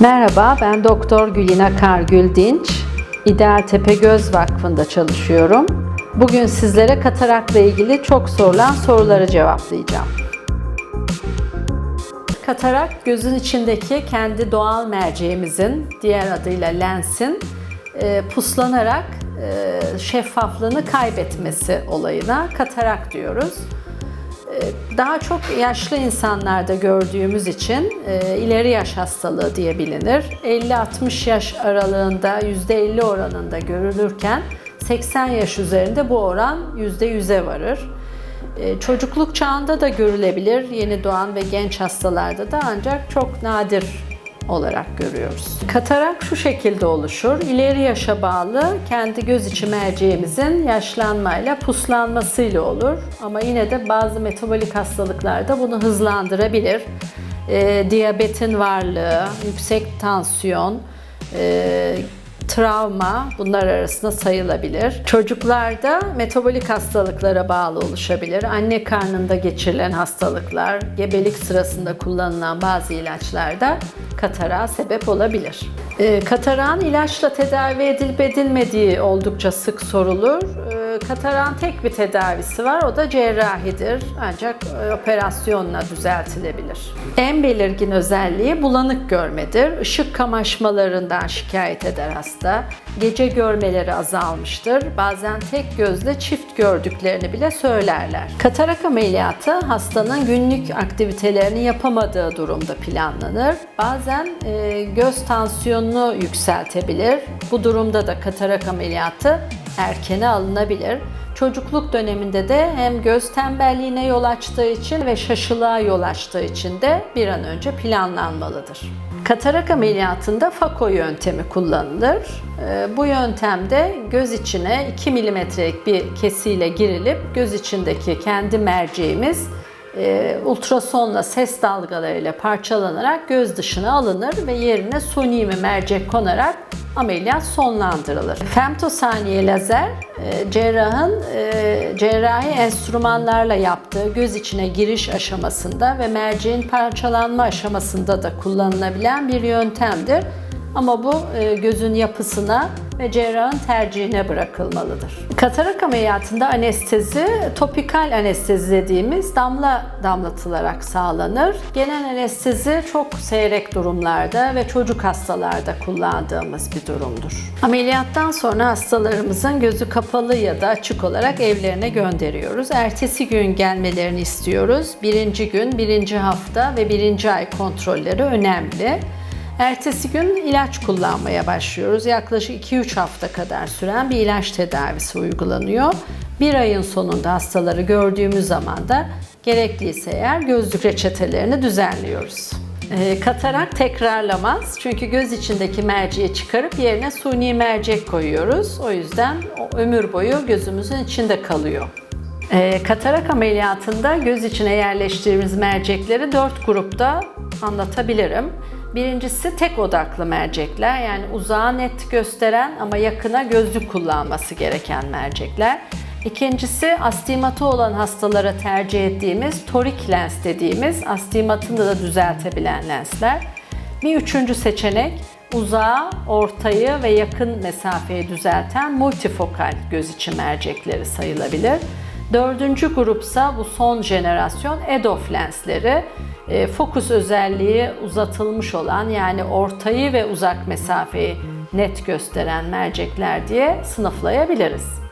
Merhaba, ben Doktor Gülina Kargül Dinç. İdeal Tepe Göz Vakfı'nda çalışıyorum. Bugün sizlere katarakla ilgili çok sorulan soruları cevaplayacağım. Katarak gözün içindeki kendi doğal merceğimizin, diğer adıyla lensin, e, puslanarak e, şeffaflığını kaybetmesi olayına katarak diyoruz. E, Daha çok yaşlı insanlarda gördüğümüz için e, ileri yaş hastalığı diye bilinir. 50-60 yaş aralığında %50 oranında görülürken 80 yaş üzerinde bu oran %100'e varır. E, Çocukluk çağında da görülebilir yeni doğan ve genç hastalarda da ancak çok nadir olarak görüyoruz. Katarak şu şekilde oluşur. İleri yaşa bağlı kendi göz içi merceğimizin yaşlanmayla puslanmasıyla olur. Ama yine de bazı metabolik hastalıklarda bunu hızlandırabilir. Ee, diyabetin varlığı, yüksek tansiyon, e, travma bunlar arasında sayılabilir. Çocuklarda metabolik hastalıklara bağlı oluşabilir. Anne karnında geçirilen hastalıklar, gebelik sırasında kullanılan bazı ilaçlarda katarağa sebep olabilir. Ee, katarağın ilaçla tedavi edilip edilmediği oldukça sık sorulur. Ee, katarağın tek bir tedavisi var, o da cerrahidir. Ancak e, operasyonla düzeltilebilir. En belirgin özelliği bulanık görmedir. Işık kamaşmalarından şikayet eder hasta. Gece görmeleri azalmıştır. Bazen tek gözle çift gördüklerini bile söylerler. Katarak ameliyatı hastanın günlük aktivitelerini yapamadığı durumda planlanır. Bazen e, göz tansiyonunu yükseltebilir. Bu durumda da katarak ameliyatı erkene alınabilir. Çocukluk döneminde de hem göz tembelliğine yol açtığı için ve şaşılığa yol açtığı için de bir an önce planlanmalıdır. Katarak ameliyatında Fako yöntemi kullanılır. Ee, Bu yöntemde göz içine 2 milimetrelik bir kesiyle girilip göz içindeki kendi merceğimiz e, ultrasonla ses dalgalarıyla parçalanarak göz dışına alınır ve yerine suni bir mercek konarak ameliyat sonlandırılır. Femtosaniye lazer e, cerrahın e, cerrahi enstrümanlarla yaptığı göz içine giriş aşamasında ve merceğin parçalanma aşamasında da kullanılabilen bir yöntemdir. Ama bu e, gözün yapısına ve cerrahın tercihine bırakılmalıdır. Katarak ameliyatında anestezi topikal anestezi dediğimiz damla damlatılarak sağlanır. Genel anestezi çok seyrek durumlarda ve çocuk hastalarda kullandığımız bir durumdur. Ameliyattan sonra hastalarımızın gözü kapalı ya da açık olarak evlerine gönderiyoruz. Ertesi gün gelmelerini istiyoruz. Birinci gün, birinci hafta ve birinci ay kontrolleri önemli. Ertesi gün ilaç kullanmaya başlıyoruz. Yaklaşık 2-3 hafta kadar süren bir ilaç tedavisi uygulanıyor. Bir ayın sonunda hastaları gördüğümüz zaman da gerekliyse eğer gözlük reçetelerini düzenliyoruz. Ee, Katarak tekrarlamaz çünkü göz içindeki merceği çıkarıp yerine suni mercek koyuyoruz. O yüzden o ömür boyu gözümüzün içinde kalıyor. Ee, katarak ameliyatında göz içine yerleştirdiğimiz mercekleri dört grupta anlatabilirim. Birincisi tek odaklı mercekler yani uzağa net gösteren ama yakına gözlük kullanması gereken mercekler. İkincisi astigmatı olan hastalara tercih ettiğimiz torik lens dediğimiz astigmatını da düzeltebilen lensler. Bir üçüncü seçenek uzağı, ortayı ve yakın mesafeyi düzelten multifokal göz içi mercekleri sayılabilir. Dördüncü grupsa bu son jenerasyon EDOF lensleri. E, fokus özelliği uzatılmış olan yani ortayı ve uzak mesafeyi net gösteren mercekler diye sınıflayabiliriz.